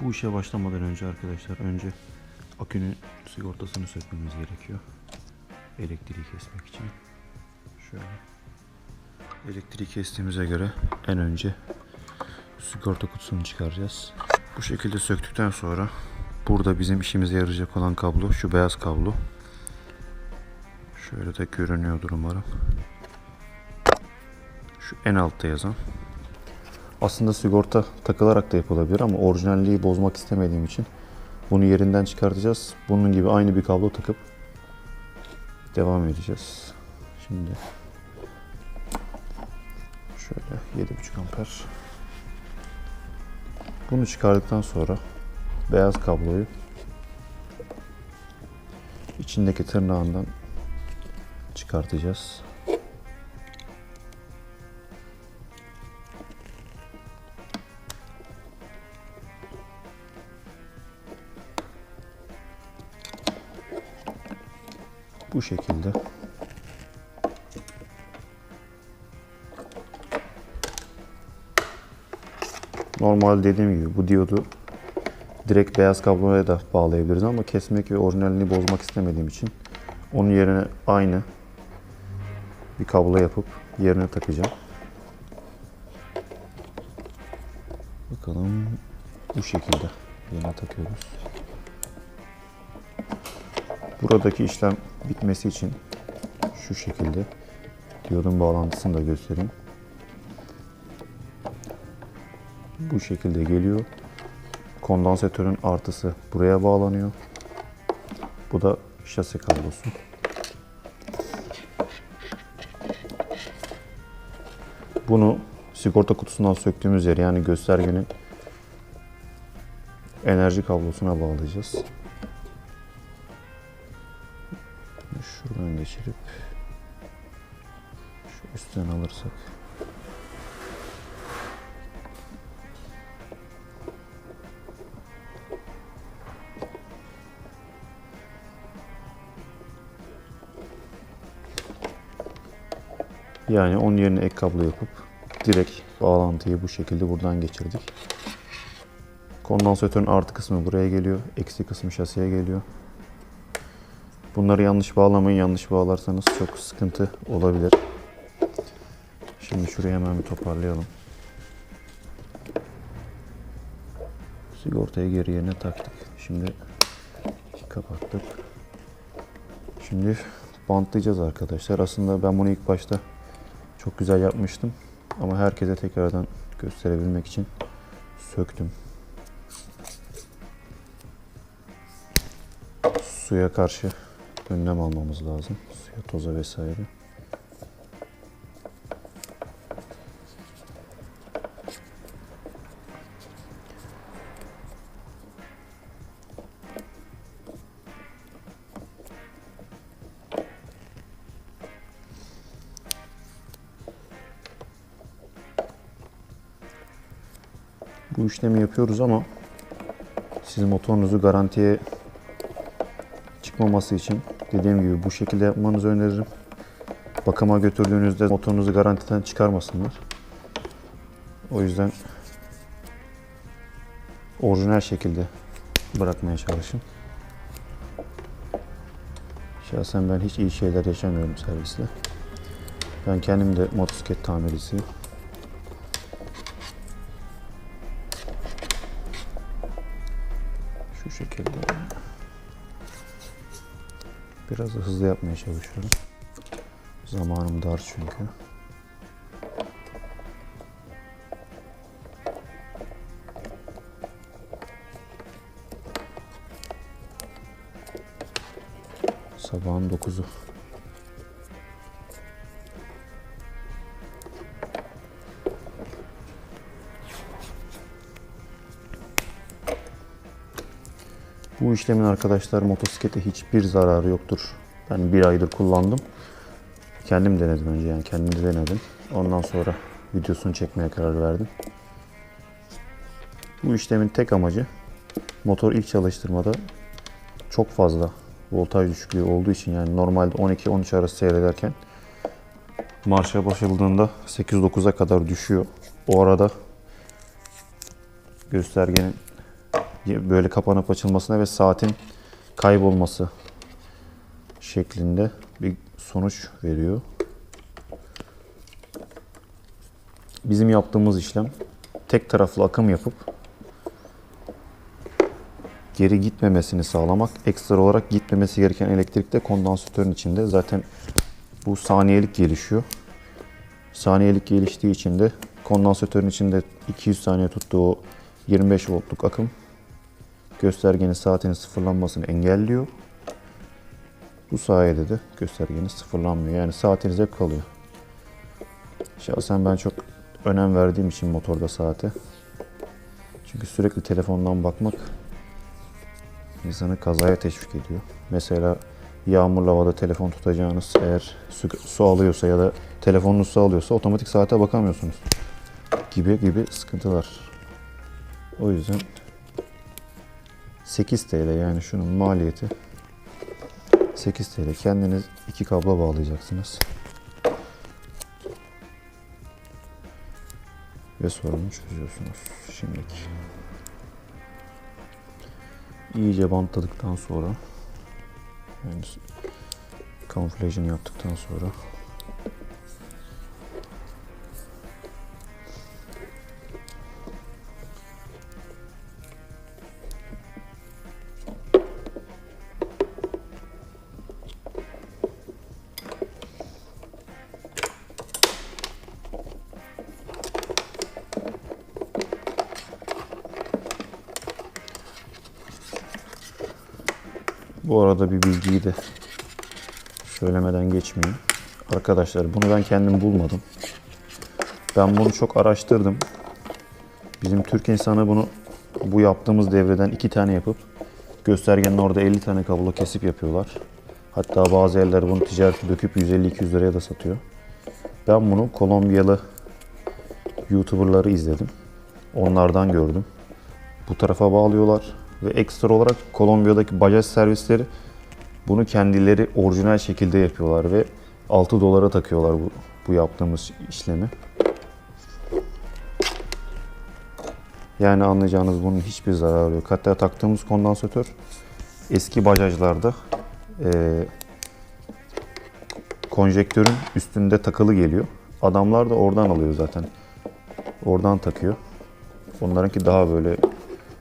Bu işe başlamadan önce arkadaşlar önce akünün sigortasını sökmemiz gerekiyor. Elektriği kesmek için. Şöyle. Elektriği kestiğimize göre en önce sigorta kutusunu çıkaracağız. Bu şekilde söktükten sonra burada bizim işimize yarayacak olan kablo şu beyaz kablo. Şöyle de görünüyordur umarım. Şu en altta yazan. Aslında sigorta takılarak da yapılabilir ama orijinalliği bozmak istemediğim için bunu yerinden çıkartacağız. Bunun gibi aynı bir kablo takıp devam edeceğiz. Şimdi şöyle 7.5 amper. Bunu çıkardıktan sonra beyaz kabloyu içindeki tırnağından çıkartacağız. Bu şekilde. Normal dediğim gibi bu diyodu direkt beyaz kabloya da bağlayabiliriz ama kesmek ve orijinalini bozmak istemediğim için onun yerine aynı bir kablo yapıp yerine takacağım. Bakalım bu şekilde yerine takıyoruz. Buradaki işlem bitmesi için şu şekilde diyodun bağlantısını da göstereyim. Bu şekilde geliyor. Kondansatörün artısı buraya bağlanıyor. Bu da şase kablosu. Bunu sigorta kutusundan söktüğümüz yer yani göstergenin enerji kablosuna bağlayacağız. Yani onun yerine ek kablo yapıp direkt bağlantıyı bu şekilde buradan geçirdik. Kondansatörün artı kısmı buraya geliyor. Eksi kısmı şasiye geliyor. Bunları yanlış bağlamayın. Yanlış bağlarsanız çok sıkıntı olabilir. Şimdi şurayı hemen bir toparlayalım. Sigortayı geri yerine taktık. Şimdi kapattık. Şimdi bantlayacağız arkadaşlar. Aslında ben bunu ilk başta çok güzel yapmıştım. Ama herkese tekrardan gösterebilmek için söktüm. Suya karşı önlem almamız lazım. Suya, toza vesaire. Bu işlemi yapıyoruz ama siz motorunuzu garantiye çıkmaması için dediğim gibi bu şekilde yapmanızı öneririm. Bakıma götürdüğünüzde motorunuzu garantiden çıkarmasınlar. O yüzden orijinal şekilde bırakmaya çalışın. Şahsen ben hiç iyi şeyler yaşamıyorum servisle. Ben kendim de motosiklet tamircisiyim. Şu şekilde. Biraz da hızlı yapmaya çalışıyorum. Zamanım dar çünkü. Sabahın 9'u. Bu işlemin arkadaşlar motosiklete hiçbir zararı yoktur. Ben bir aydır kullandım. Kendim denedim önce yani kendim de denedim. Ondan sonra videosunu çekmeye karar verdim. Bu işlemin tek amacı motor ilk çalıştırmada çok fazla voltaj düşüklüğü olduğu için yani normalde 12-13 arası seyrederken marşa basıldığında 8-9'a kadar düşüyor. O arada göstergenin böyle kapanıp açılmasına ve saatin kaybolması şeklinde bir sonuç veriyor. Bizim yaptığımız işlem tek taraflı akım yapıp geri gitmemesini sağlamak. Ekstra olarak gitmemesi gereken elektrik de kondansatörün içinde. Zaten bu saniyelik gelişiyor. Saniyelik geliştiği için de kondansatörün içinde 200 saniye tuttuğu o 25 voltluk akım göstergenin saatinin sıfırlanmasını engelliyor. Bu sayede de göstergeniz sıfırlanmıyor. Yani saatiniz hep kalıyor. Şahsen ben çok önem verdiğim için motorda saate. Çünkü sürekli telefondan bakmak insanı kazaya teşvik ediyor. Mesela yağmurlu havada telefon tutacağınız eğer su, su alıyorsa ya da telefonunuz su alıyorsa otomatik saate bakamıyorsunuz. Gibi gibi sıkıntılar. O yüzden 8 TL yani şunun maliyeti 8 TL. Kendiniz iki kablo bağlayacaksınız. Ve sorunu çözüyorsunuz. Şimdiki. İyice bantladıktan sonra yani kamuflajını yaptıktan sonra Bu arada bir bilgiyi de söylemeden geçmeyeyim. Arkadaşlar bunu ben kendim bulmadım. Ben bunu çok araştırdım. Bizim Türk insanı bunu bu yaptığımız devreden iki tane yapıp göstergenin orada 50 tane kablo kesip yapıyorlar. Hatta bazı yerler bunu ticarete döküp 150-200 liraya da satıyor. Ben bunu Kolombiyalı YouTuber'ları izledim. Onlardan gördüm. Bu tarafa bağlıyorlar ve ekstra olarak Kolombiya'daki bajaj servisleri bunu kendileri orijinal şekilde yapıyorlar ve 6 dolara takıyorlar bu, bu yaptığımız işlemi. Yani anlayacağınız bunun hiçbir zararı yok. Hatta taktığımız kondansatör eski bajajlarda eee konjektörün üstünde takılı geliyor. Adamlar da oradan alıyor zaten. Oradan takıyor. Onlarınki daha böyle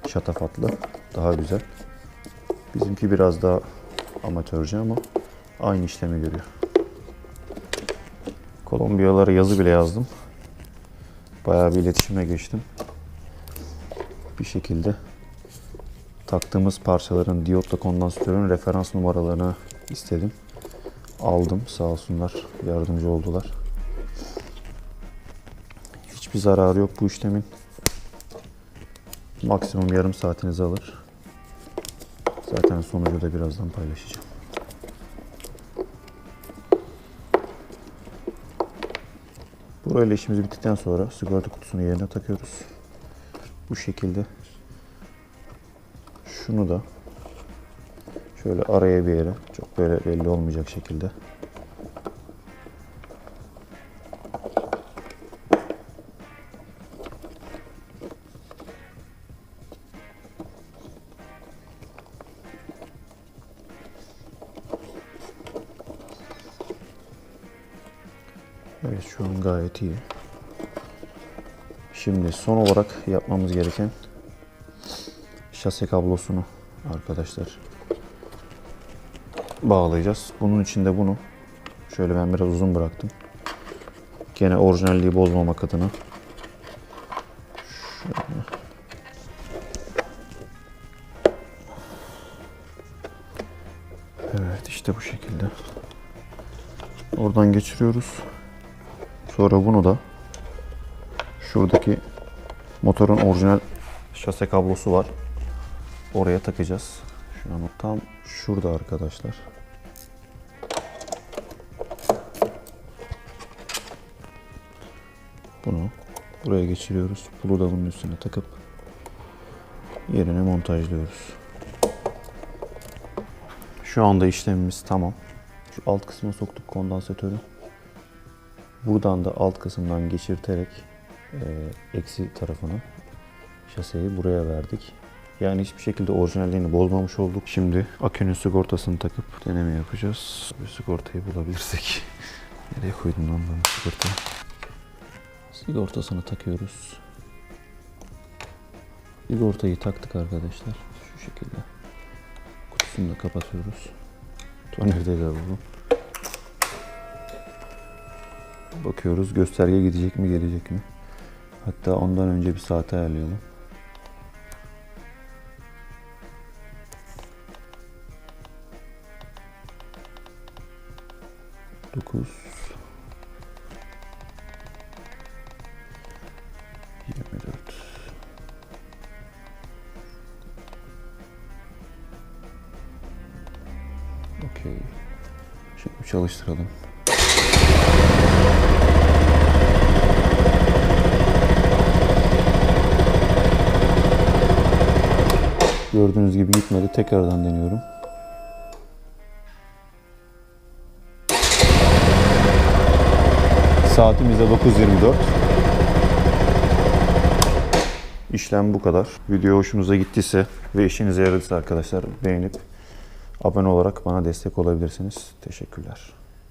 şatafatlı, daha güzel. Bizimki biraz daha amatörce ama aynı işlemi görüyor. Kolombiyalara yazı bile yazdım. Bayağı bir iletişime geçtim. Bir şekilde taktığımız parçaların diyotla kondansatörün referans numaralarını istedim. Aldım sağ olsunlar yardımcı oldular. Hiçbir zararı yok bu işlemin. Maksimum yarım saatinizi alır. Zaten sonucu da birazdan paylaşacağım. Burayla işimiz bittikten sonra sigorta kutusunu yerine takıyoruz. Bu şekilde. Şunu da şöyle araya bir yere çok böyle belli olmayacak şekilde Evet şu an gayet iyi. Şimdi son olarak yapmamız gereken şase kablosunu arkadaşlar bağlayacağız. Bunun için de bunu şöyle ben biraz uzun bıraktım. Gene orijinalliği bozmamak adına. Şöyle. Evet işte bu şekilde. Oradan geçiriyoruz. Sonra bunu da şuradaki motorun orijinal şase kablosu var. Oraya takacağız. Şu an tam şurada arkadaşlar. Bunu buraya geçiriyoruz. Pulu da bunun üstüne takıp yerine montajlıyoruz. Şu anda işlemimiz tamam. Şu alt kısmına soktuk kondansatörü. Buradan da alt kısımdan geçirterek e, eksi tarafını şaseyi buraya verdik. Yani hiçbir şekilde orijinalliğini bozmamış olduk. Şimdi akünün sigortasını takıp deneme yapacağız. Bir sigortayı bulabilirsek. Nereye koydum lan ben bu sigortayı? Sigortasını takıyoruz. Sigortayı taktık arkadaşlar. Şu şekilde. Kutusunu da kapatıyoruz. Tornavidayla buldum. Bakıyoruz gösterge gidecek mi gelecek mi? Hatta ondan önce bir saat ayarlayalım. Dokuz. Yirmi dört. Okey. Şimdi çalıştıralım. Gördüğünüz gibi gitmedi. Tekrardan deniyorum. Saatimiz de 9.24. İşlem bu kadar. Video hoşunuza gittiyse ve işinize yaradıysa arkadaşlar beğenip abone olarak bana destek olabilirsiniz. Teşekkürler.